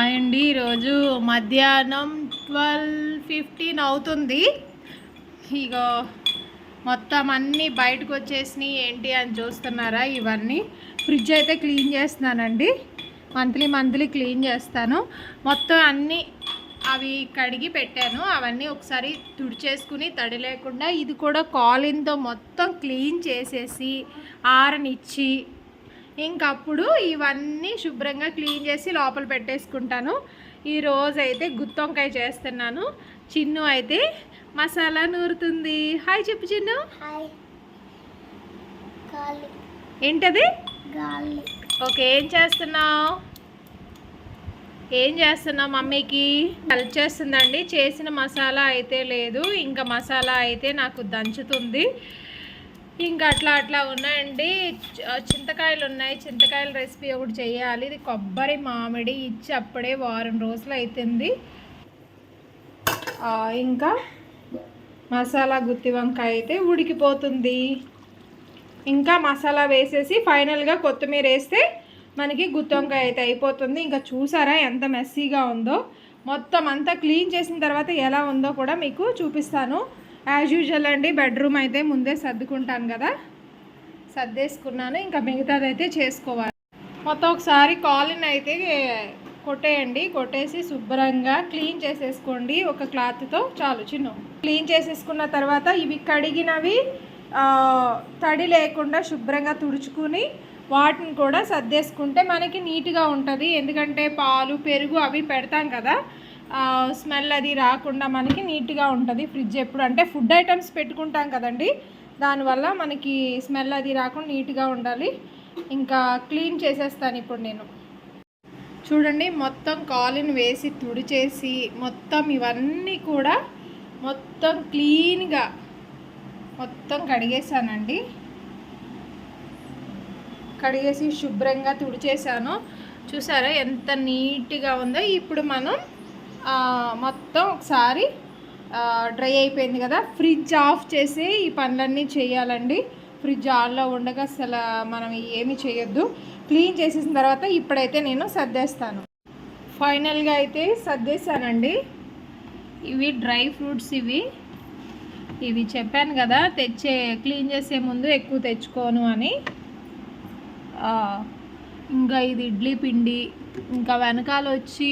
Hi అండి ఈరోజు మధ్యాహ్నం ట్వెల్వ్ ఫిఫ్టీన్ అవుతుంది. ఇక మొత్తం అన్నీ బయటకు వచ్చేసినాయి. ఏంటి అని చూస్తున్నారా? ఇవన్నీ ఫ్రిడ్జ్ అయితే క్లీన్ చేస్తున్నానండి. మంత్లీ మంత్లీ క్లీన్ చేస్తాను. మొత్తం అన్నీ అవి కడిగి పెట్టాను. అవన్నీ ఒకసారి తుడిచేసుకుని తడి లేకుండా ఇది కూడా కాలింతో మొత్తం క్లీన్ చేసేసి ఆరనిచ్చి ఇంకప్పుడు ఇవన్నీ శుభ్రంగా క్లీన్ చేసి లోపల పెట్టేసుకుంటాను. ఈ రోజు అయితే గుత్తొంకాయ చేస్తున్నాను. చిన్ను అయితే మసాలా నూరుతుంది. హాయ్ చెప్పు చిన్ను. ఏంటది? ఓకే ఏం చేస్తున్నావు? ఏం చేస్తున్నావు మమ్మీకి? హెల్ప్ చేస్తుందండి. చేసిన మసాలా అయితే లేదు. ఇంకా మసాలా అయితే నాకు దంచుతుంది. ఇంకా అట్లా అట్లా ఉన్నాయండి. చింతకాయలు ఉన్నాయి. చింతకాయల రెసిపీ ఒకటి చేయాలి. ఇది కొబ్బరి మామిడి ఇచ్చి అప్పుడే వారం రోజులు అవుతుంది ఇంకా మసాలా గుత్తి వంకాయ అయితే ఉడికిపోతుంది. ఇంకా మసాలా వేసేసి ఫైనల్గా కొత్తిమీర వేస్తే మనకి గుత్తి వంకాయ అయితే అయిపోతుంది. ఇంకా చూసారా ఎంత మెస్సీగా ఉందో. మొత్తం అంతా క్లీన్ చేసిన తర్వాత ఎలా ఉందో కూడా మీకు చూపిస్తాను. యాజ్ యూజువల్ అండి బెడ్రూమ్ అయితే ముందే సర్దుకుంటాను కదా. సర్దేసుకున్నాను ఇంకా మిగతాది అయితే చేసుకోవాలి. మొత్తం ఒకసారి కాలిన్ అయితే కొట్టేయండి కొట్టేసి శుభ్రంగా క్లీన్ చేసేసుకోండి ఒక క్లాత్తో చాలు చిన్న. క్లీన్ చేసేసుకున్న తర్వాత ఇవి కడిగినవి తడి లేకుండా శుభ్రంగా తుడుచుకుని వాటిని కూడా సర్దేసుకుంటే మనకి నీట్గా ఉంటుంది. ఎందుకంటే పాలు పెరుగు అవి పెడతాం కదా. స్మెల్ అది రాకుండా మనకి నీట్గా ఉంటుంది. ఫ్రిడ్జ్ ఎప్పుడు అంటే ఫుడ్ ఐటమ్స్ పెట్టుకుంటాం కదండి. దానివల్ల మనకి స్మెల్ అది రాకుండా నీట్గా ఉండాలి. ఇంకా క్లీన్ చేసేస్తాను ఇప్పుడు నేను. చూడండి మొత్తం కాలిన్ వేసి తుడిచేసి మొత్తం ఇవన్నీ కూడా మొత్తం క్లీన్గా మొత్తం కడిగేసానండి కడిగేసి శుభ్రంగా తుడిచేసాను చూసారా ఎంత నీట్గా ఉందో. ఇప్పుడు మనం మొత్తం ఒకసారి డ్రై అయిపోయింది కదా. ఫ్రిడ్జ్ ఆఫ్ చేసి ఈ పనులన్నీ చేయాలండి. ఫ్రిడ్జ్ ఆన్లో ఉండగా అసలు మనం ఏమి చేయొద్దు. క్లీన్ చేసేసిన తర్వాత ఇప్పుడైతే నేను సర్దేస్తాను. ఫైనల్గా అయితే సర్దేశానండి. ఇవి డ్రై ఫ్రూట్స్ ఇవి. ఇవి చెప్పాను కదా తెచ్చే క్లీన్ చేసే ముందు ఎక్కువ తెచ్చుకోను అని. ఇంకా ఇది ఇడ్లీ పిండి ఇంకా వెనకాల వచ్చి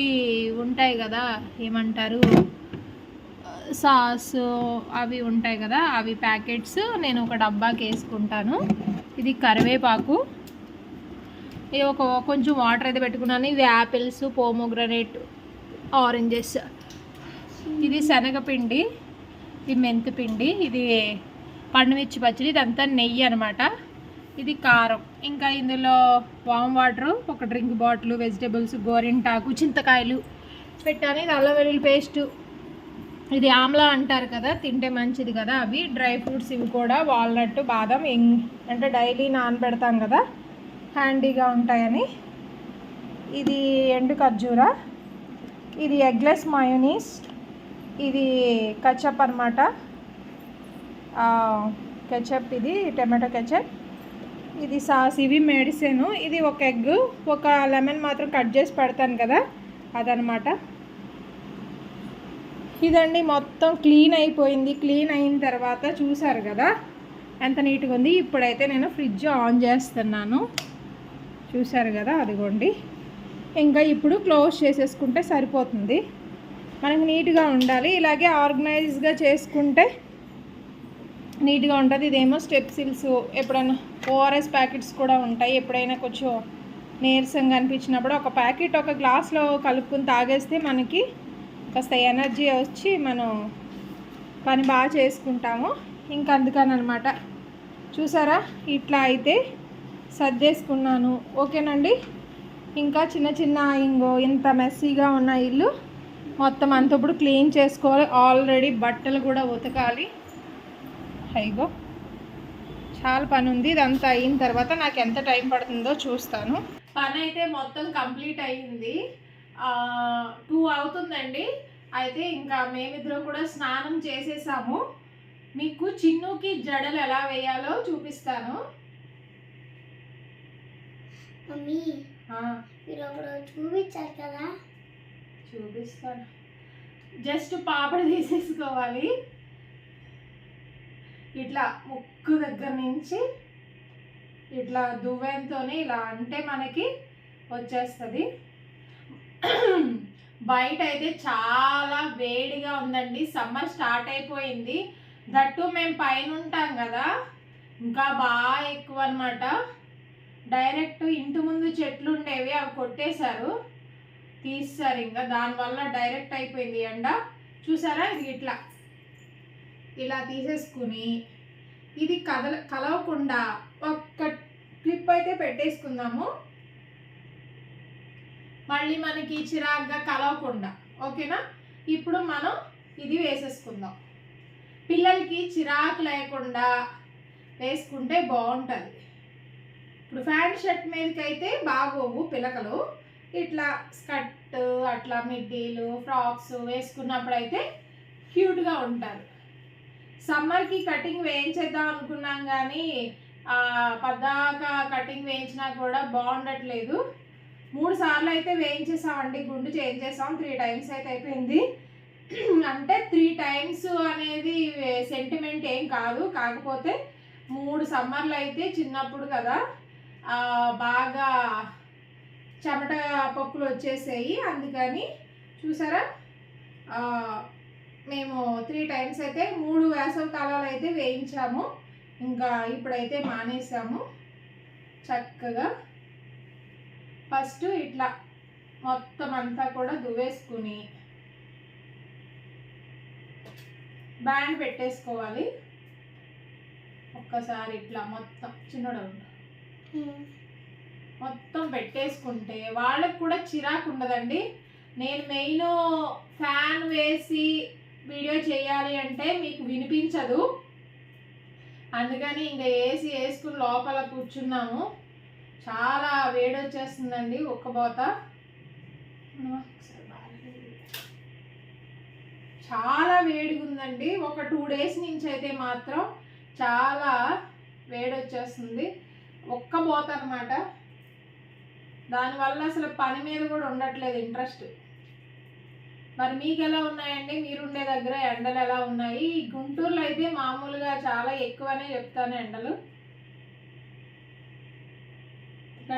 ఉంటాయి కదా ఏమంటారు సాస్ అవి ఉంటాయి కదా అవి ప్యాకెట్స్ నేను ఒక డబ్బాకి వేసుకుంటాను ఇది కరివేపాకు. ఇది ఒక కొంచెం వాటర్ అయితే పెట్టుకున్నాను. ఇవి యాపిల్స్ పోమోగ్రనేట్ ఆరెంజెస్. ఇది శనగపిండి ఇది మెంతిపిండి ఇది పండుమిర్చి పచ్చడి ఇదంతా నెయ్యి అనమాట ఇది కారం. ఇంకా ఇందులో వామ్ వాటర్ ఒక డ్రింక్ బాటిల్ వెజిటేబుల్స్ గోరింటాకు చింతకాయలు పెట్టాను. ఇది అల్లం వెల్లుల్లి పేస్టు. ఇది ఆమ్లా అంటారు కదా తింటే మంచిది కదా అవి. డ్రై ఫ్రూట్స్ ఇవి కూడా వాల్నట్ బాదం అంటే డైలీ నానబెడతాం కదా హ్యాండీగా ఉంటాయని. ఇది ఎండు ఖర్జూర ఇది ఎగ్లెస్ మయోనీస్ ఇది కచప్ అనమాట కెచప్ ఇది టమాటో కెచప్. ఇది సాస్ ఇవి మెడిసిన్. ఇది ఒక ఎగ్ ఒక లెమన్ మాత్రం కట్ చేసి పెడతాను కదా అదనమాట. ఇదండి మొత్తం క్లీన్ అయిపోయింది. క్లీన్ అయిన తర్వాత చూసారు కదా ఎంత నీట్గా ఉంది. ఇప్పుడైతే నేను ఫ్రిడ్జ్ ఆన్ చేస్తున్నాను. చూసారు కదా అదిగోండి. ఇంకా ఇప్పుడు క్లోజ్ చేసేసుకుంటే సరిపోతుంది. మనకు నీట్గా ఉండాలి. ఇలాగే ఆర్గనైజ్గా చేసుకుంటే నీట్గా ఉంటుంది. ఇదేమో స్టెప్సిల్స్ ఎప్పుడైనా ఓఆర్ఎస్ ప్యాకెట్స్ కూడా ఉంటాయి. ఎప్పుడైనా కొంచెం నీరసంగా అనిపించినప్పుడు ఒక ప్యాకెట్ ఒక గ్లాస్లో కలుపుకుని తాగేస్తే మనకి కాస్త ఎనర్జీ వచ్చి మనం పని బాగా చేసుకుంటాము. ఇంకా అందుకని అనమాట చూసారా? ఇట్లా అయితే సర్దేసుకున్నాను. ఓకేనండి? ఇంకా చిన్న చిన్న ఇంగో ఇంత మెస్సీగా ఉన్న ఇల్లు మొత్తం అంత ఇప్పుడు క్లీన్ చేసుకోవాలి. ఆల్రెడీ బట్టలు కూడా ఉతకాలి. అయిగో చాలా పని ఉంది ఇదంతా అయిన తర్వాత నాకు ఎంత టైం పడుతుందో చూస్తాను. పని అయితే మొత్తం కంప్లీట్ అయ్యింది. టూ అవుతుందండి. అయితే ఇంకా మేమిద్దరం కూడా స్నానం చేసేసాము. మీకు చిన్నుకి జడలు ఎలా వేయాలో చూపిస్తాను. మమ్మీ మీరు చూపించారు కదా? చూపిస్తాను. జస్ట్ పాపడ తీసేసుకోవాలి. ఇట్లా ముక్కు దగ్గర నుంచి ఇట్లా దువ్వెంతోనే ఇలా అంటే మనకి వచ్చేస్తుంది. బయట అయితే చాలా వేడిగా ఉందండి. సమ్మర్ స్టార్ట్ అయిపోయింది. దట్టు మేము పైన ఉంటాం కదా ఇంకా బాగా ఎక్కువ అనమాట డైరెక్ట్ ఇంటి ముందు చెట్లు ఉండేవి అవి కొట్టేశారు. తీస్తారు ఇంకా. దానివల్ల డైరెక్ట్ అయిపోయింది ఎండ. చూసారా ఇది ఇట్లా? ఇలా తీసేసుకుని ఇది కదల కలవకుండా ఒక్క క్లిప్ అయితే పెట్టేసుకుందాము. మళ్ళీ మనకి చిరాగ్గా కలవకుండా ఓకేనా? ఇప్పుడు మనం ఇది వేసేసుకుందాం. పిల్లలకి చిరాకు లేకుండా వేసుకుంటే బాగుంటుంది. ఇప్పుడు ప్యాంట్ షర్ట్ మీదకి అయితే బాగోవు పిలకలు. ఇట్లా స్కర్ట్ అట్లా మిడ్డీలు ఫ్రాక్స్ వేసుకున్నప్పుడు అయితే క్యూట్గా ఉంటారు. సమ్మర్కి కటింగ్ వేయించేద్దాం అనుకున్నాం కానీ పద్దాక కటింగ్ వేయించినా కూడా బాగుండట్లేదు. మూడు సార్లు అయితే వేయించేసామండి గుండు చేంజ్ చేసాం త్రీ టైమ్స్ అయితే అయిపోయింది. అంటే త్రీ టైమ్స్ అనేది సెంటిమెంట్ ఏం కాదు కాకపోతే మూడు సమ్మర్లు అయితే చిన్నప్పుడు కదా బాగా చెమట పప్పులు వచ్చేసాయి. అందుకని చూసారా? మేము త్రీ టైమ్స్ అయితే మూడు వేసవి కాలాలు అయితే వేయించాము. ఇంకా ఇప్పుడైతే మానేసాము. చక్కగా ఫస్ట్ ఇట్లా మొత్తం అంతా కూడా దువ్వేసుకుని బ్యాండ్ పెట్టేసుకోవాలి. ఒక్కసారి ఇట్లా మొత్తం చిన్నడు మొత్తం పెట్టేసుకుంటే వాళ్ళకి కూడా చిరాకు ఉండదండి. నేను మెయిన్ ఫ్యాన్ వేసి వీడియో చేయాలి అంటే మీకు వినిపించదు. అందుకని ఇంకా ఏసీ వేసుకుని లోపల కూర్చున్నాము. చాలా వేడి వచ్చేస్తుందండి ఒక్క బోత. చాలా వేడిగా ఉందండి ఒక టూ డేస్ నుంచి అయితే మాత్రం చాలా వేడి వచ్చేస్తుంది ఒక్క బోత అనమాట దానివల్ల అసలు పని మీద కూడా ఉండట్లేదు ఇంట్రెస్ట్. మరి మీకు ఎలా ఉన్నాయండి? మీరుండే దగ్గర ఎండలు ఎలా ఉన్నాయి? ఈ గుంటూరులో అయితే మామూలుగా చాలా ఎక్కువనే చెప్తాను ఎండలు.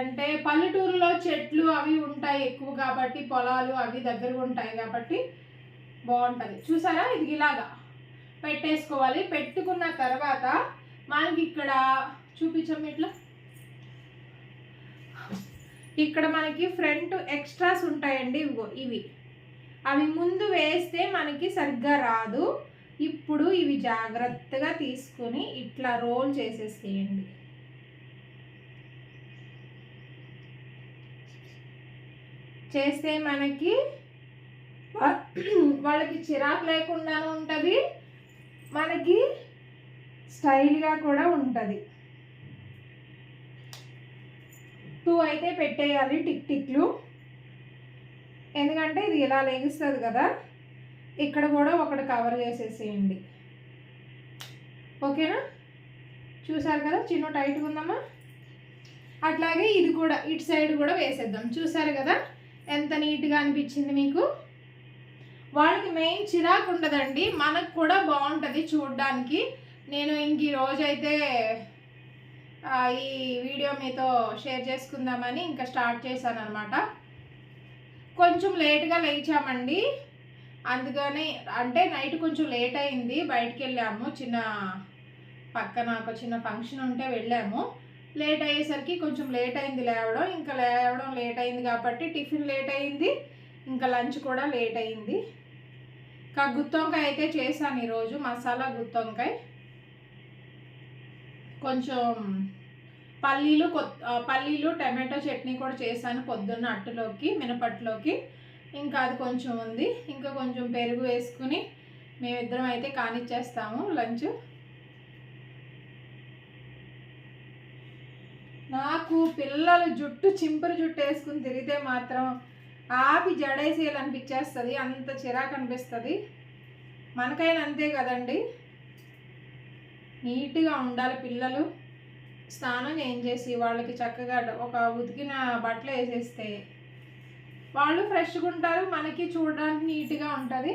అంటే పల్లెటూరులో చెట్లు అవి ఉంటాయి ఎక్కువ కాబట్టి పొలాలు అవి దగ్గరగా ఉంటాయి కాబట్టి బాగుంటుంది. చూసారా? ఇది ఇలాగా పెట్టేసుకోవాలి. పెట్టుకున్న తర్వాత మనకి ఇక్కడ చూపించం ఇట్లా. ఇక్కడ మనకి ఫ్రంట్ ఎక్స్ట్రాస్ ఉంటాయండి ఇవి. అవి ముందు వేస్తే మనకి సరిగ్గా రాదు. ఇప్పుడు ఇవి జాగ్రత్తగా తీసుకొని ఇట్లా రోల్ చేసేసేయండి. చేస్తే మనకి వాళ్ళకి చిరాకు లేకుండానే ఉంటుంది. మనకి స్టైల్గా కూడా ఉంటుంది. టూ అయితే పెట్టేయాలి టిక్ టిక్లు. ఎందుకంటే ఇది ఇలా లేగిస్తుంది కదా ఇక్కడ కూడా ఒకటి కవర్ చేసేసేయండి. ఓకేనా? చూసారు కదా చిన్న టైట్గా ఉందమ్మా. అట్లాగే ఇది కూడా ఇటు సైడ్ కూడా వేసేద్దాం. చూసారు కదా ఎంత నీట్గా అనిపించింది మీకు? వాళ్ళకి మెయిన్ చిరాకు ఉండదండి. మనకు కూడా బాగుంటుంది చూడడానికి. నేను ఇంక ఈ రోజైతే ఈ వీడియో మీతో షేర్ చేసుకుందామని ఇంకా స్టార్ట్ చేశాను అనమాట కొంచెం లేట్గా లేచామండి. అందుకని అంటే నైట్ కొంచెం లేట్ అయింది. బయటికి వెళ్ళాము. చిన్న పక్కన ఒక చిన్న ఫంక్షన్ ఉంటే వెళ్ళాము. లేట్ అయ్యేసరికి కొంచెం లేట్ అయింది లేవడం. ఇంకా లేవడం లేట్ అయింది కాబట్టి టిఫిన్ లేట్ అయింది. ఇంకా లంచ్ కూడా లేట్ అయింది. ఇంకా గుత్తొంకాయ అయితే చేశాను ఈరోజు. మసాలా గుత్తొంకాయ. కొంచెం పల్లీలు పల్లీలు టమాటో చట్నీ కూడా చేశాను పొద్దున్న అట్టులోకి మినపట్టులోకి ఇంకా అది కొంచెం ఉంది. ఇంకా కొంచెం పెరుగు వేసుకుని మేమిద్దరం అయితే కానిచ్చేస్తాము లంచ్. నాకు పిల్లలు జుట్టు చింపురు జుట్టు వేసుకుని తిరిగితే మాత్రం ఆపి జడేసేయాలనిపించేస్తుంది. అంత చిరాకు అనిపిస్తుంది. మనకైనా అంతే కదండి. నీట్గా ఉండాలి పిల్లలు. స్నానం చేంజ్ చేసి వాళ్ళకి చక్కగా ఒక ఉతికిన బట్టలు వేసేస్తే వాళ్ళు ఫ్రెష్గా ఉంటారు మనకి చూడడానికి నీట్గా ఉంటుంది.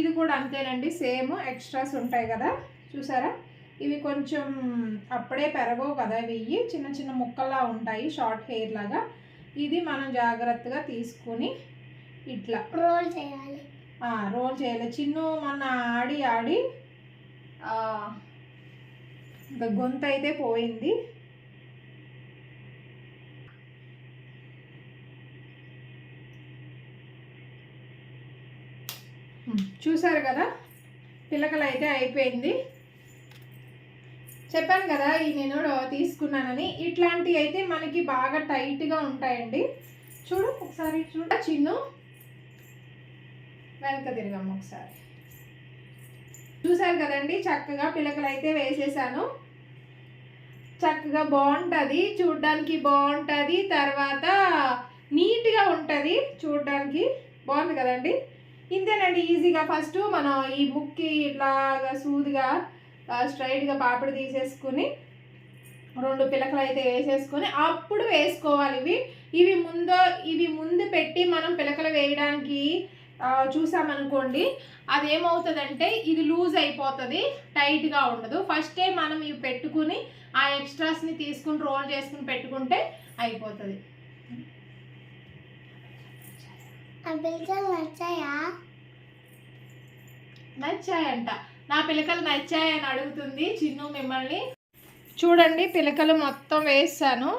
ఇది కూడా అంతేనండి సేమ్ ఎక్స్ట్రాస్ ఉంటాయి కదా చూసారా? ఇవి కొంచెం అప్పుడే పెరగవు కదా ఇవి చిన్న చిన్న ముక్కల్లా ఉంటాయి షార్ట్ హెయిర్ లాగా. ఇది మనం జాగ్రత్తగా తీసుకుని ఇట్లా రోల్ చేయాలి. రోల్ చేయాలి. చిన్ను మొన్న ఆడి ఆడి ఇంకా గొంతు అయితే పోయింది. చూసారు కదా? పిల్లకలు అయితే అయిపోయింది. చెప్పాను కదా ఈ నేను తీసుకున్నానని. ఇట్లాంటివి అయితే మనకి బాగా టైట్గా ఉంటాయండి. చూడు ఒకసారి చూడ. చిన్ను. వెనక తిరగమ్మ ఒకసారి. చూసారు కదండి చక్కగా పిలకలు అయితే వేసేసాను. చక్కగా బాగుంటుంది చూడడానికి బాగుంటుంది తర్వాత నీట్గా ఉంటుంది చూడడానికి బాగుంది కదండి. ఇంతేనండి ఈజీగా ఫస్ట్ మనం ఈ ముక్కి ఇట్లాగా సూదిగా స్ట్రైట్గా పాపిడి తీసేసుకుని రెండు పిలకలు అయితే వేసేసుకొని అప్పుడు వేసుకోవాలి. ఇవి ఇవి ముందు ఇవి ముందు పెట్టి మనం పిలకలు వేయడానికి చూసామనుకోండి అది ఏమవుతుందంటే ఇది లూజ్ అయిపోతుంది టైట్గా ఉండదు. ఫస్టే మనం ఇవి పెట్టుకుని ఆ ఎక్స్ట్రాస్ని తీసుకుని రోల్ చేసుకుని పెట్టుకుంటే అయిపోతుంది. నచ్చాయంట. నా పిలకలు నచ్చాయని అడుగుతుంది చిన్ను మిమ్మల్ని. చూడండి పిలకలు మొత్తం వేస్తాను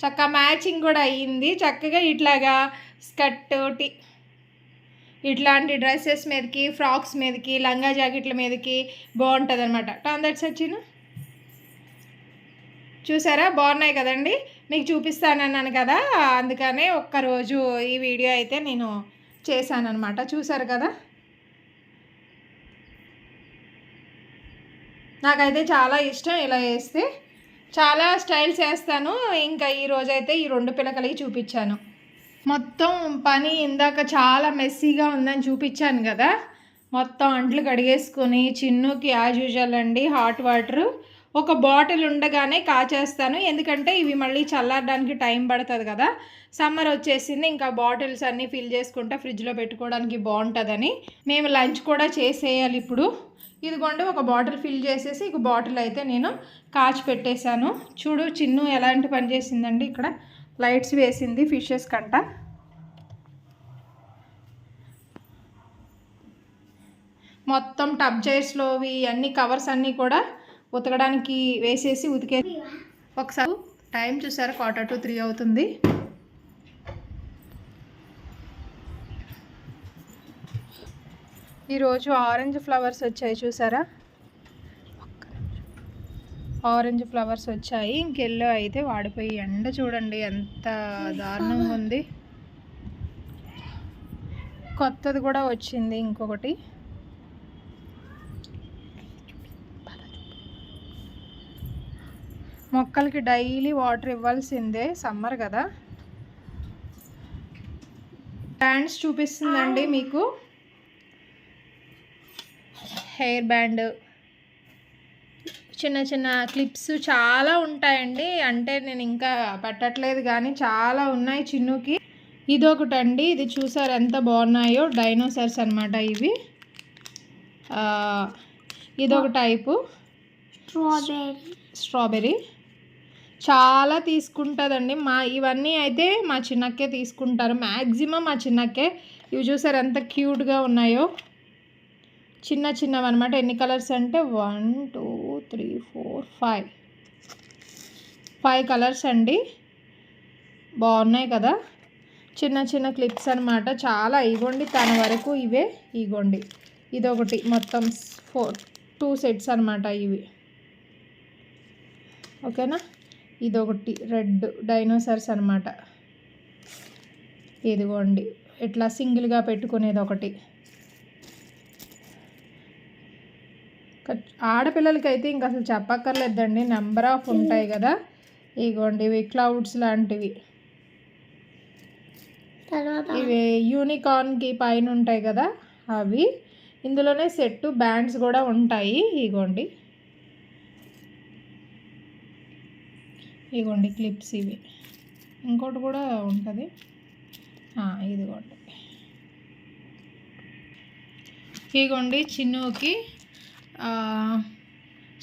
చక్కగా మ్యాచింగ్ కూడా అయ్యింది. చక్కగా ఇట్లాగా స్కర్ట్ టి ఇట్లాంటి డ్రెస్సెస్ మీదకి ఫ్రాక్స్ మీదకి లంగా జాకెట్ల మీదకి బాగుంటుంది అనమాట టాన్ దట్స్ వచ్చిన చూసారా? బాగున్నాయి కదండి. మీకు చూపిస్తానన్నాను కదా. అందుకనే ఒక్కరోజు ఈ వీడియో అయితే నేను చేశాను అనమాట చూసారు కదా? నాకైతే చాలా ఇష్టం ఇలా వేస్తే. చాలా స్టైల్స్ వేస్తాను. ఇంకా ఈరోజైతే ఈ రెండు పిలకలకి చూపించాను. మొత్తం పని ఇందాక చాలా మెస్సీగా ఉందని చూపించాను కదా. మొత్తం అంట్లు కడిగేసుకొని చిన్నుకి యాజ్ యూజువల్ అండి హాట్ వాటర్ ఒక బాటిల్ ఉండగానే కాచేస్తాను. ఎందుకంటే ఇవి మళ్ళీ చల్లారడానికి టైం పడుతుంది కదా. సమ్మర్ వచ్చేసింది ఇంకా బాటిల్స్ అన్నీ ఫిల్ చేసుకుంటే ఫ్రిడ్జ్లో పెట్టుకోవడానికి బాగుంటుందని మేము లంచ్ కూడా చేసేయాలి ఇప్పుడు. ఇదిగోండి ఒక బాటిల్ ఫిల్ చేసేసి ఒక బాటిల్ అయితే నేను కాచి పెట్టేశాను. చూడు చిన్ను ఎలాంటి పని చేసిందండి ఇక్కడ. లైట్స్ వేసింది ఫిషెస్ కంట. మొత్తం టబ్ చైర్స్లోవి అన్ని కవర్స్ అన్నీ కూడా ఉతకడానికి వేసేసి ఉతికే ఒకసారి టైం చూసారా? క్వార్టర్ టు త్రీ అవుతుంది. ఈరోజు ఆరెంజ్ ఫ్లవర్స్ వచ్చాయి చూసారా? ఆరెంజ్ ఫ్లవర్స్ వచ్చాయి. ఇంకెల్లో అయితే వాడిపోయి ఎండ చూడండి ఎంత దారుణంగా ఉంది. కొత్తది కూడా వచ్చింది ఇంకొకటి. మొక్కలకి డైలీ వాటర్ ఇవ్వాల్సిందే సమ్మర్ కదా. బ్యాండ్స్ చూపిస్తుందండి మీకు. Hair band. చిన్న చిన్న క్లిప్స్ చాలా ఉంటాయండి. అంటే నేను ఇంకా పెట్టట్లేదు కానీ చాలా ఉన్నాయి చిన్నుకి. ఇదొకటి అండి ఇది చూసారు ఎంత బాగున్నాయో. డైనోసార్స్ అనమాట ఇవి. ఇదొక టైపు. స్ట్రాబెర్రీ. స్ట్రాబెర్రీ. చాలా తీసుకుంటుందండి. మా ఇవన్నీ అయితే మా చిన్నక్కే తీసుకుంటారు. మ్యాక్సిమం మా చిన్నక్కే. ఇవి చూసారు ఎంత క్యూట్గా ఉన్నాయో. చిన్న చిన్నవి అనమాట ఎన్ని కలర్స్ అంటే one two three four five. Five colours అండి. బాగున్నాయి కదా. చిన్న చిన్న క్లిప్స్ అనమాట చాలా ఇగోండి తన వరకు ఇవే ఇగోండి. ఇదొకటి మొత్తం ఫోర్ టూ సెట్స్ అనమాట ఇవి. ఓకేనా? ఇదొకటి రెడ్ డైనోసార్స్ అనమాట ఇదిగోండి. ఇట్లా సింగిల్గా పెట్టుకునేది ఒకటి క- ఆడపిల్లలకైతే ఇంక అసలు చెప్పక్కర్లేదండి. నెంబర్ ఆఫ్ ఉంటాయి కదా. ఇగోండి ఇవి క్లౌడ్స్ లాంటివి. తర్వాత ఇవి యూనికార్న్కి పైన ఉంటాయి కదా అవి. ఇందులోనే సెట్ బ్యాండ్స్ కూడా ఉంటాయి. ఇగోండి. ఇగోండి క్లిప్స్ ఇవి. ఇంకోటి కూడా ఉంటుంది. ఇదిగోండి. ఇదిగోండి చిన్నుకి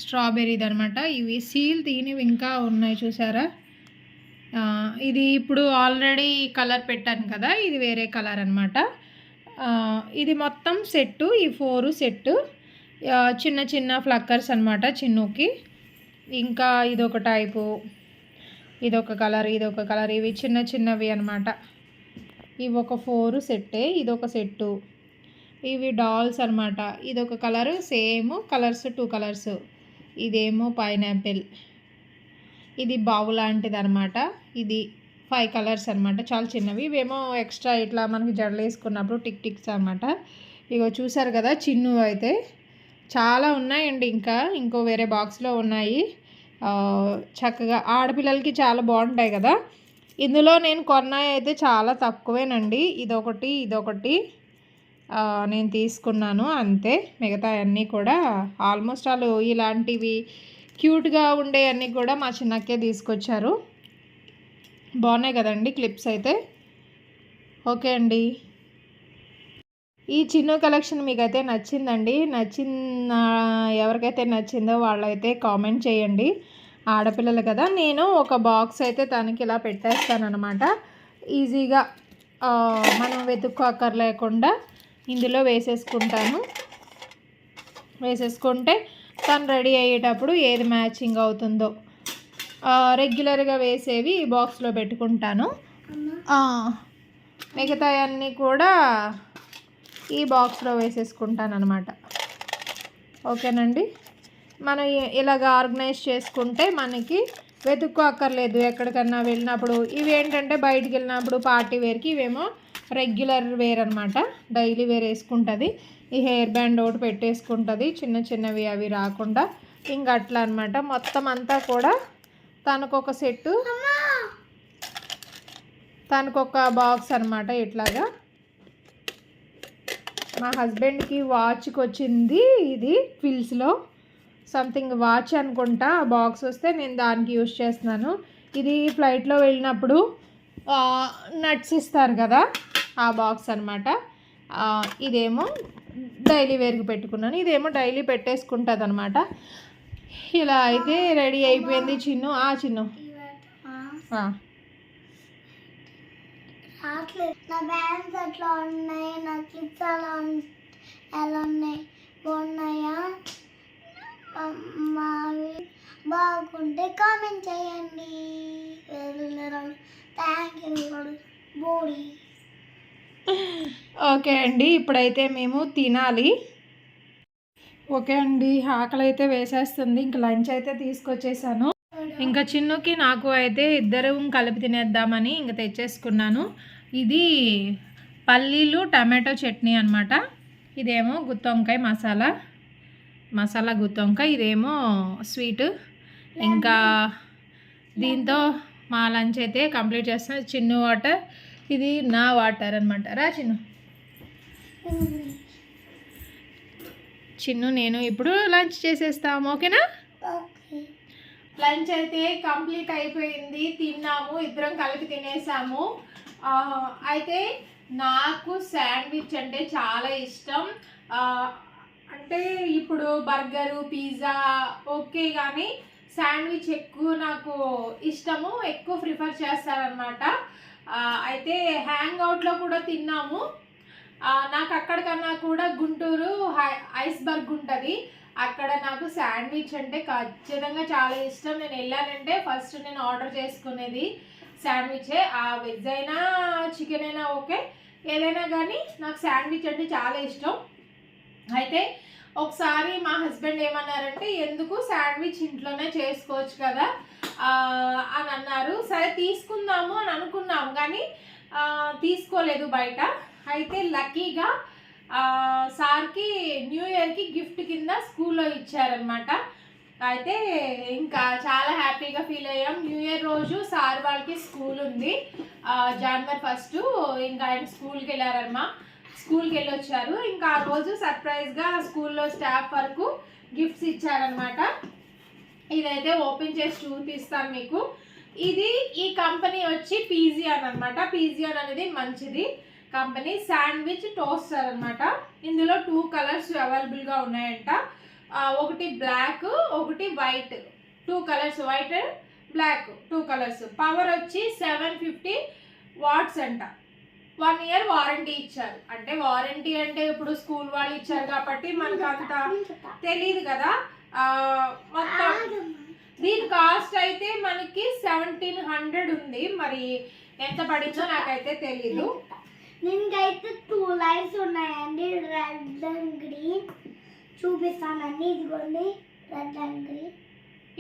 స్ట్రాబెర్రీది అనమాట ఇవి సీల్ తీనివి ఇంకా ఉన్నాయి చూసారా? ఇది ఇప్పుడు ఆల్రెడీ కలర్ పెట్టాను కదా ఇది వేరే కలర్ అనమాట ఇది మొత్తం సెట్టు ఈ ఫోరు సెట్టు. చిన్న చిన్న ఫ్లక్కర్స్ అనమాట చిన్నుకి. ఇంకా ఇదొక టైపు ఇదొక కలర్ ఇదొక కలర్. ఇవి చిన్న చిన్నవి అనమాట ఇవి ఒక ఫోరు సెట్టే ఇదొక సెట్టు. ఇవి డాల్స్ అనమాట ఇదొక colour same colours two colours. ఇదేమో పైనాపిల్. ఇది బావు లాంటిది అనమాట ఇది ఫైవ్ కలర్స్ అనమాట చాలా చిన్నవి. ఇవేమో ఎక్స్ట్రా ఇట్లా మనకి జడలు వేసుకున్నప్పుడు టిక్ టిక్స్ అనమాట ఇగో చూసారు కదా చిన్ను అయితే. చాలా ఉన్నాయండి ఇంకా. ఇంకో వేరే బాక్స్లో ఉన్నాయి. చక్కగా ఆడపిల్లలకి చాలా బాగుంటాయి కదా. ఇందులో నేను కొన్నాయి అయితే చాలా తక్కువేనండి. ఇదొకటి ఇదొకటి. నేను తీసుకున్నాను అంతే. మిగతా అన్నీ కూడా ఆల్మోస్ట్ ఆల్ ఇలాంటివి క్యూట్గా ఉండే అన్నీ కూడా మా చిన్నక్కే తీసుకొచ్చారు. బాగున్నాయి కదండి క్లిప్స్ అయితే. ఓకే అండి. ఈ చిన్న కలెక్షన్ మీకైతే నచ్చిందండి. నచ్చిన ఎవరికైతే నచ్చిందో వాళ్ళైతే కామెంట్ చేయండి. ఆడపిల్లలు కదా నేను ఒక బాక్స్ అయితే తనకి ఇలా పెట్టేస్తానమాట ఈజీగా మనం వెతుక్కోక్కర్ లేకుండా ఇందులో వేసేసుకుంటాను. వేసేసుకుంటే తను రెడీ అయ్యేటప్పుడు ఏది మ్యాచింగ్ అవుతుందో. రెగ్యులర్గా వేసేవి ఈ బాక్స్లో పెట్టుకుంటాను. మిగతా మిగతాయన్నీ కూడా ఈ బాక్స్లో వేసేసుకుంటాను అనమాట ఓకేనండి? మనం ఇలాగ ఆర్గనైజ్ చేసుకుంటే మనకి వెతుక్కో అక్కర్లేదు. ఎక్కడికన్నా వెళ్ళినప్పుడు ఇవి ఏంటంటే బయటికి వెళ్ళినప్పుడు పార్టీ వేర్కి ఇవేమో రెగ్యులర్ వేర్ అనమాట డైలీ వేర్ వేసుకుంటుంది. ఈ హెయిర్ బ్యాండ్ ఒకటి పెట్టేసుకుంటుంది. చిన్న చిన్నవి అవి రాకుండా. ఇంకా అట్లా అనమాట మొత్తం అంతా కూడా తనకొక సెట్టు. తనకొక బాక్స్ అనమాట ఇట్లాగా. మా హస్బెండ్కి వాచ్కి వచ్చింది ఇది ఫిల్స్లో సంథింగ్ వాచ్ అనుకుంటా. ఆ బాక్స్ వస్తే నేను దానికి యూస్ చేస్తున్నాను. ఇది ఫ్లైట్లో వెళ్ళినప్పుడు నట్స్ ఇస్తారు కదా. ఆ బాక్స్ అనమాట ఇదేమో డైలీ వేరుకు పెట్టుకున్నాను. ఇదేమో డైలీ పెట్టేసుకుంటుంది అనమాట ఇలా అయితే రెడీ అయిపోయింది చిన్ను. ఆ చిన్ను. ఆ. నా బ్యాండ్స్ ఎట్లా ఉన్నాయి? నా క్లిప్స్ ఎలా ఎలా ఉన్నాయి? బాగున్నాయా? మావి బాగుంటే కామెంట్ చేయండి. Thank you body. ఓకే అండి ఇప్పుడైతే మేము తినాలి. ఓకే అండి ఆకలి అయితే వేసేస్తుంది. ఇంక లంచ్ అయితే తీసుకొచ్చేసాను. ఇంకా చిన్నుకి నాకు అయితే ఇద్దరు కలిపి తినేద్దామని ఇంక తెచ్చేసుకున్నాను. ఇది పల్లీలు టమాటో చట్నీ అనమాట ఇదేమో గుత్తొంకాయ మసాలా. మసాలా గుత్తొంకాయ ఇదేమో స్వీట్. ఇంకా దీంతో మా లంచ్ అయితే కంప్లీట్ చేస్తాం చిన్ను వాటర్ ఇది నా వాటర్ అనమాట రా చిన్ను. చిన్ను నేను ఇప్పుడు లంచ్ చేసేస్తాము ఓకేనా? ఓకే. లంచ్ అయితే కంప్లీట్ అయిపోయింది. తిన్నాము ఇద్దరం కలిపి తినేసాము. అయితే నాకు శాండ్విచ్ అంటే చాలా ఇష్టం. అంటే ఇప్పుడు బర్గరు పిజ్జా ఓకే కానీ శాండ్విచ్ ఎక్కువ నాకు ఇష్టము. ఎక్కువ ప్రిఫర్ చేస్తారనమాట అయితే హ్యాంగ్ అవుట్లో కూడా తిన్నాము. నాకు అక్కడికన్నా కూడా గుంటూరు ఐస్బర్గ్ ఉంటుంది. అక్కడ నాకు శాండ్విచ్ అంటే ఖచ్చితంగా చాలా ఇష్టం. నేను వెళ్ళానంటే ఫస్ట్ నేను ఆర్డర్ చేసుకునేది శాండ్విచే. ఆ వెజ్ అయినా చికెన్ అయినా ఓకే. ఏదైనా కానీ నాకు శాండ్విచ్ అంటే చాలా ఇష్టం. అయితే ఒకసారి మా హస్బెండ్ ఏమన్నారంటే ఎందుకు శాండ్విచ్ ఇంట్లోనే చేసుకోవచ్చు కదా? అని అన్నారు. సరే తీసుకుందాము అని అనుకున్నాము కానీ తీసుకోలేదు బయట. అయితే లక్కీగా సార్కి న్యూ ఇయర్కి గిఫ్ట్ కింద స్కూల్లో ఇచ్చారనమాట అయితే ఇంకా చాలా హ్యాపీగా ఫీల్ అయ్యాం. న్యూ ఇయర్ రోజు సార్ వాళ్ళకి స్కూల్ ఉంది. ఆ, జనవరి ఫస్ట్ ఇంకా ఆయన స్కూల్కి వెళ్ళారమ్మా స్కూల్కి వెళ్ళొచ్చారు ఇంకా ఆ రోజు సర్ప్రైజ్గా స్కూల్లో స్టాఫ్ వరకు గిఫ్ట్స్ ఇచ్చారనమాట ఇదైతే ఓపెన్ చేసి చూపిస్తాను మీకు. ఇది ఈ కంపెనీ వచ్చి పీజియాన్ అనమాట పీజియాన్ అనేది మంచిది కంపెనీ. శాండ్విచ్ టోస్టర్ అనమాట ఇందులో టూ కలర్స్ అవైలబుల్గా ఉన్నాయంట. ఒకటి బ్లాక్ ఒకటి white. Two colours white black two colours. Power వచ్చి సెవెన్ ఫిఫ్టీ వాట్స్ అంట. వన్ ఇయర్ వారంటీ ఇచ్చారు. అంటే వారంటీ అంటే ఇప్పుడు స్కూల్ వాళ్ళు ఇచ్చారు కాబట్టి మనకు అంత తెలియదు కదా. మొత్తం దీని కాస్ట్ అయితే మనకి సెవెంటీన్ హండ్రెడ్ ఉంది. మరి ఎంత పడిందో నాకైతే తెలీదు. దీనికైతే టూ లైట్స్ ఉన్నాయండి. Red and green. చూపిస్తానండి. ఇదిగోండి. Red and green.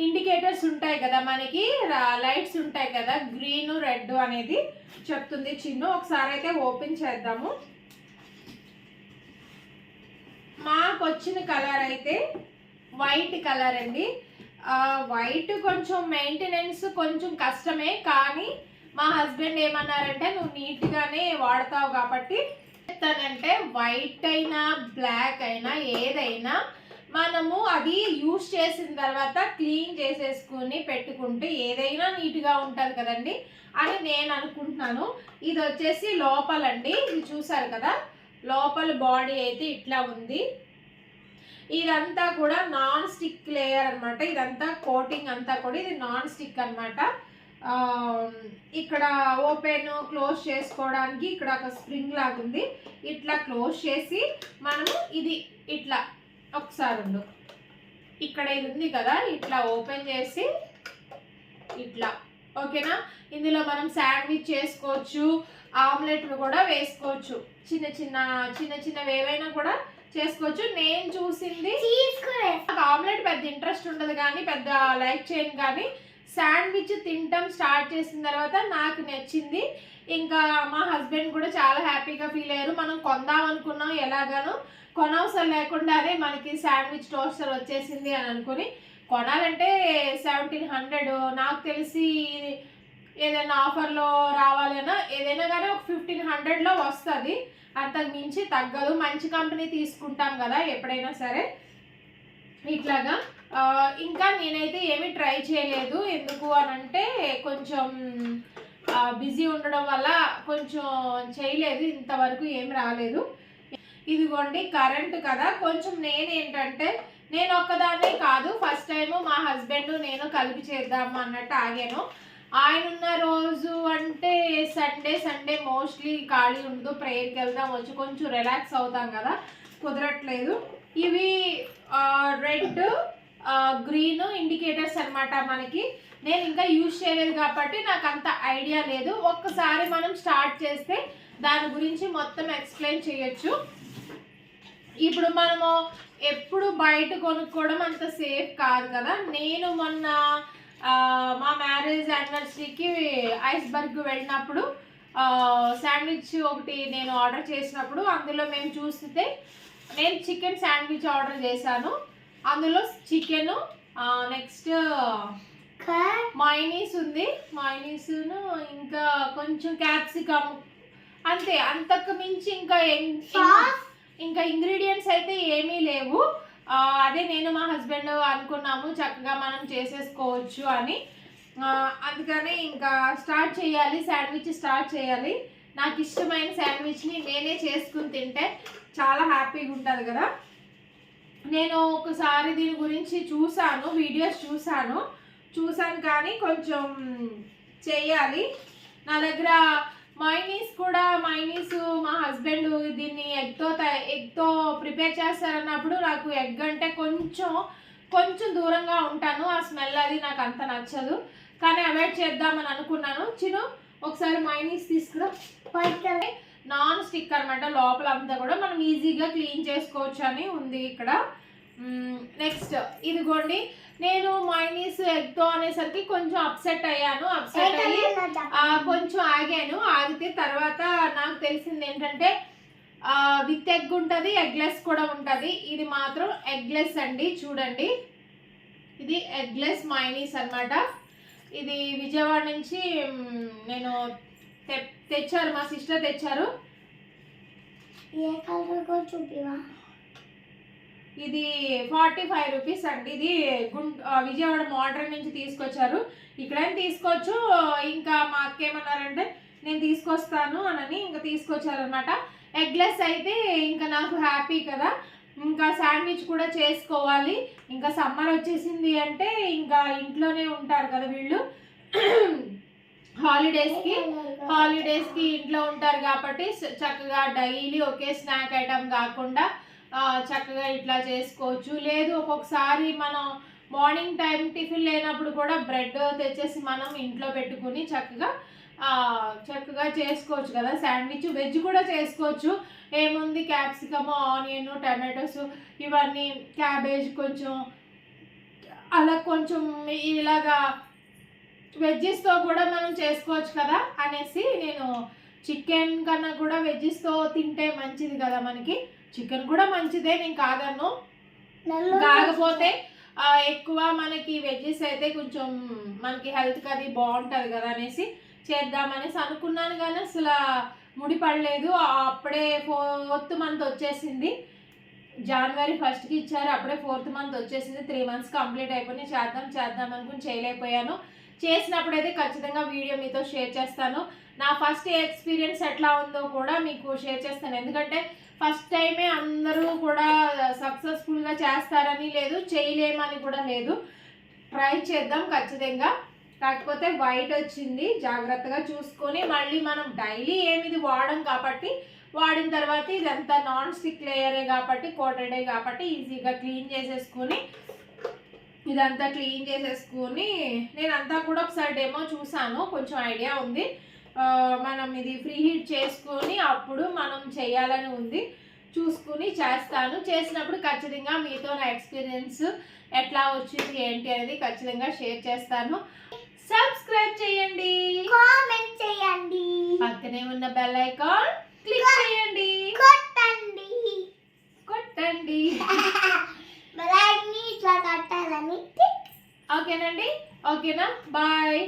ఇండికేటర్స్ ఉంటాయి కదా మనకి లైట్స్ ఉంటాయి కదా గ్రీన్ రెడ్ అనేది చెప్తుంది చిన్ను. ఒకసారి అయితే ఓపెన్ చేద్దాము. మాకు వచ్చిన కలర్ అయితే వైట్ కలర్ అండి. వైట్ కొంచెం మెయింటెనెన్స్ కొంచెం కష్టమే కానీ మా హస్బెండ్ ఏమన్నారంటే నువ్వు నీట్గానే వాడతావు కాబట్టి చెప్తానంటే వైట్ అయినా బ్లాక్ అయినా ఏదైనా మనము అది యూస్ చేసిన తర్వాత క్లీన్ చేసేసుకుని పెట్టుకుంటే ఏదైనా నీట్గా ఉంటుంది కదండి అని నేను అనుకుంటున్నాను. ఇది వచ్చేసి లోపలండి ఇది చూసారు కదా? లోపల బాడీ అయితే ఇట్లా ఉంది. ఇదంతా కూడా నాన్ స్టిక్ లేయర్ అనమాట ఇదంతా కోటింగ్ అంతా కూడా ఇది నాన్ స్టిక్ అనమాట ఇక్కడ ఓపెన్ క్లోజ్ చేసుకోవడానికి ఇక్కడ ఒక స్ప్రింగ్ లాగా ఉంది ఇట్లా క్లోజ్ చేసి మనము ఇది ఇట్లా ఒకసారి ఉండు. ఇక్కడ ఇది ఉంది కదా ఇట్లా ఓపెన్ చేసి ఇట్లా. ఓకేనా? ఇందులో మనం శాండ్విచ్ చేసుకోవచ్చు ఆమ్లెట్ కూడా వేసుకోవచ్చు. చిన్న చిన్న చిన్న చిన్నవి ఏవైనా కూడా చేసుకోవచ్చు. నేను చూసింది నాకు ఆమ్లెట్ పెద్ద ఇంట్రెస్ట్ ఉండదు కానీ పెద్ద లైక్ చేయను కానీ శాండ్విచ్ తినటం స్టార్ట్ చేసిన తర్వాత నాకు నచ్చింది ఇంకా మా హస్బెండ్ కూడా చాలా హ్యాపీగా ఫీల్ అయ్యారు. మనం కొందాం అనుకున్నాం ఎలాగానో. కొనవసరం లేకుండానే మనకి శాండ్విచ్ టోస్టర్ వచ్చేసింది అని అనుకుని కొనాలంటే సెవెంటీన్ హండ్రెడ్ నాకు తెలిసి ఏదైనా ఆఫర్లో రావాలన్నా ఏదైనా కానీ ఒక ఫిఫ్టీన్ హండ్రెడ్లో వస్తుంది. అంతకు మించి తగ్గదు. మంచి కంపెనీ తీసుకుంటాం కదా ఎప్పుడైనా సరే. ఇట్లాగా. ఇంకా నేనైతే ఏమీ ట్రై చేయలేదు. ఎందుకు అని అంటే కొంచెం బిజీ ఉండడం వల్ల కొంచెం చేయలేదు ఇంతవరకు ఏం రాలేదు. ఇదిగోండి కరెంట్ కదా. కొంచెం నేనేంటంటే నేను ఒక్కదాన్ని కాదు ఫస్ట్ టైం మా హస్బెండ్ నేను కలిపి చేద్దాము అన్నట్టు ఆగాను. ఆయన ఉన్న రోజు అంటే సండే సండే మోస్ట్లీ ఖాళీ ఉండదు ప్రేయర్కి వెళ్దాం వచ్చి కొంచెం రిలాక్స్ అవుతాం కదా. కుదరట్లేదు. ఇవి రెడ్ గ్రీన్ ఇండికేటర్స్ అనమాట మనకి. నేను ఇంకా యూజ్ చేయలేదు కాబట్టి నాకు అంత ఐడియా లేదు. ఒక్కసారి మనం స్టార్ట్ చేస్తే దాని గురించి మొత్తం ఎక్స్ప్లెయిన్ చేయొచ్చు. ఇప్పుడు మనము ఎప్పుడు బయట కొనుక్కోవడం అంత సేఫ్ కాదు కదా. నేను మొన్న మా మ్యారేజ్ యానివర్సరీకి ఐస్బర్గ్ వెళ్ళినప్పుడు శాండ్విచ్ ఒకటి నేను ఆర్డర్ చేసినప్పుడు అందులో మేము చూస్తే నేను చికెన్ శాండ్విచ్ ఆర్డర్ చేశాను. అందులో చికెన్ నెక్స్ట్ మైనీస్ ఉంది. మైనీస్ను ఇంకా కొంచెం క్యాప్సికమ్ అంతే అంతకు మించి ఇంకా ఇంకా ఇంగ్రీడియంట్స్ అయితే ఏమీ లేవు. అదే నేను మా హస్బెండ్ అనుకున్నాము చక్కగా మనం చేసేసుకోవచ్చు అని. అందుకని ఇంకా స్టార్ట్ చేయాలి శాండ్విచ్ స్టార్ట్ చేయాలి. నాకు ఇష్టమైన శాండ్విచ్ని నేనే చేసుకుని తింటే చాలా హ్యాపీగా ఉంటుంది కదా. నేను ఒకసారి దీని గురించి చూశాను వీడియోస్ చూశాను. చూశాను కానీ కొంచెం చేయాలి. నా దగ్గర మైనీస్ కూడా మైనీస్ మా హస్బెండ్ దీన్ని ఎగ్తో ఎగ్తో ప్రిపేర్ చేస్తారన్నప్పుడు నాకు ఎగ్ అంటే కొంచెం కొంచెం దూరంగా ఉంటాను. ఆ స్మెల్ అది నాకు అంత నచ్చదు. కానీ అవాయిడ్ చేద్దామని అనుకున్నాను. చిను ఒకసారి మైనీస్ తీసుకురా. పైకి నాన్ స్టిక్ అన్నమాట లోపల అంతా కూడా మనం ఈజీగా క్లీన్ చేసుకోవచ్చు అని ఉంది ఇక్కడ. నెక్స్ట్ ఇదిగోండి నేను మైనీస్ ఎగ్తో అనేసరికి కొంచెం అప్సెట్ అయ్యాను. అప్సెట్ అయ్యి కొంచెం ఆగాను. ఆగితే తర్వాత నాకు తెలిసింది ఏంటంటే విత్ ఎగ్ ఉంటుంది ఎగ్లెస్ కూడా ఉంటుంది. ఇది మాత్రం ఎగ్లెస్ అండి చూడండి. ఇది ఎగ్లెస్ మైనీస్ అన్నమాట. ఇది విజయవాడ నుంచి నేను తె- తెచ్చారు మా సిస్టర్ తెచ్చారు. ఏ కలర్ కూడా చూపివా ఇది ఫార్టీ ఫైవ్ రూపీస్ అండి. ఇది గుంట విజయవాడ మోడర్న్ నుంచి తీసుకొచ్చారు. ఇక్కడైనా తీసుకోవచ్చు? ఇంకా మా అక్క ఏమన్నారంటే నేను తీసుకొస్తాను అనని ఇంకా తీసుకొచ్చారనమాట ఎగ్లెస్ అయితే ఇంకా నాకు హ్యాపీ కదా. ఇంకా శాండ్విచ్ కూడా చేసుకోవాలి. ఇంకా సమ్మర్ వచ్చేసింది అంటే ఇంకా ఇంట్లోనే ఉంటారు కదా వీళ్ళు. హాలిడేస్కి హాలిడేస్కి. ఇంట్లో ఉంటారు కాబట్టి చక్కగా డైలీ ఒకే స్నాక్ ఐటమ్ కాకుండా చక్కగా ఇట్లా చేసుకోవచ్చు. లేదు ఒక్కొక్కసారి మనం మార్నింగ్ టైం టిఫిన్ లేనప్పుడు కూడా బ్రెడ్ తెచ్చేసి మనం ఇంట్లో పెట్టుకుని చక్కగా చక్కగా చేసుకోవచ్చు కదా. శాండ్విచ్ వెజ్ కూడా చేసుకోవచ్చు. ఏముంది? క్యాప్సికమ్ ఆనియన్ టమాటోస్ ఇవన్నీ క్యాబేజ్ కొంచెం అలా కొంచెం ఇలాగా వెజ్జెస్తో కూడా మనం చేసుకోవచ్చు కదా అనేసి నేను చికెన్ కన్నా కూడా వెజ్జెస్తో తింటే మంచిది కదా మనకి? చికెన్ కూడా మంచిదే నేను కాదన్ను. కాకపోతే ఎక్కువ మనకి వెజ్జెస్ అయితే కొంచెం మనకి హెల్త్కి అది బాగుంటుంది కదా అనేసి చేద్దామనేసి అనుకున్నాను కానీ అసలు ముడి పడలేదు. ఆ, అప్పుడే ఫోర్త్ మంత్ వచ్చేసింది. జనవరి ఫస్ట్కి ఇచ్చారు. అప్పుడే ఫోర్త్ మంత్ వచ్చేసింది. త్రీ మంత్స్ కంప్లీట్ అయిపోయి చేద్దాం చేద్దాం అనుకుని చేయలేకపోయాను. చేసినప్పుడు అయితే ఖచ్చితంగా వీడియో మీతో షేర్ చేస్తాను. నా ఫస్ట్ ఎక్స్పీరియన్స్ ఎట్లా ఉందో కూడా మీకు షేర్ చేస్తాను. ఎందుకంటే ఫస్ట్ టైమే అందరూ కూడా సక్సెస్ఫుల్గా చేస్తారని లేదు చేయలేమని కూడా లేదు. ట్రై చేద్దాం ఖచ్చితంగా. కాకపోతే వైట్ వచ్చింది జాగ్రత్తగా చూసుకొని మళ్ళీ మనం డైలీ ఏమిది వాడం కాబట్టి వాడిన తర్వాత ఇదంతా నాన్ స్టిక్ లేయరే కాబట్టి కోటెడే కాబట్టి ఈజీగా క్లీన్ చేసేసుకొని ఇదంతా క్లీన్ చేసేసుకొని నేను అంతా కూడా ఒకసారి డెమో చూసాను కొంచెం ఐడియా ఉంది. మనం ఇది ఫ్రీ హీట్ చేసుకొని అప్పుడు మనం చేయాలని ఉంది. చూసుకుని చేస్తాను. చేసినప్పుడు ఖచ్చితంగా మీతో నా ఎక్స్పీరియన్స్ ఎట్లా వచ్చింది ఏంటి అనేది ఖచ్చితంగా షేర్ చేస్తాను. సబ్స్క్రైబ్ చేయండి. కామెంట్ చేయండి. పక్కనే ఉన్న బెల్ ఐకాన్ క్లిక్ చేయండి. కొట్టండి. కొట్టండి. బ్లైండ్ ఇట్లా కట్టాలని. ఓకేనండి. ఓకేనా? బాయ్.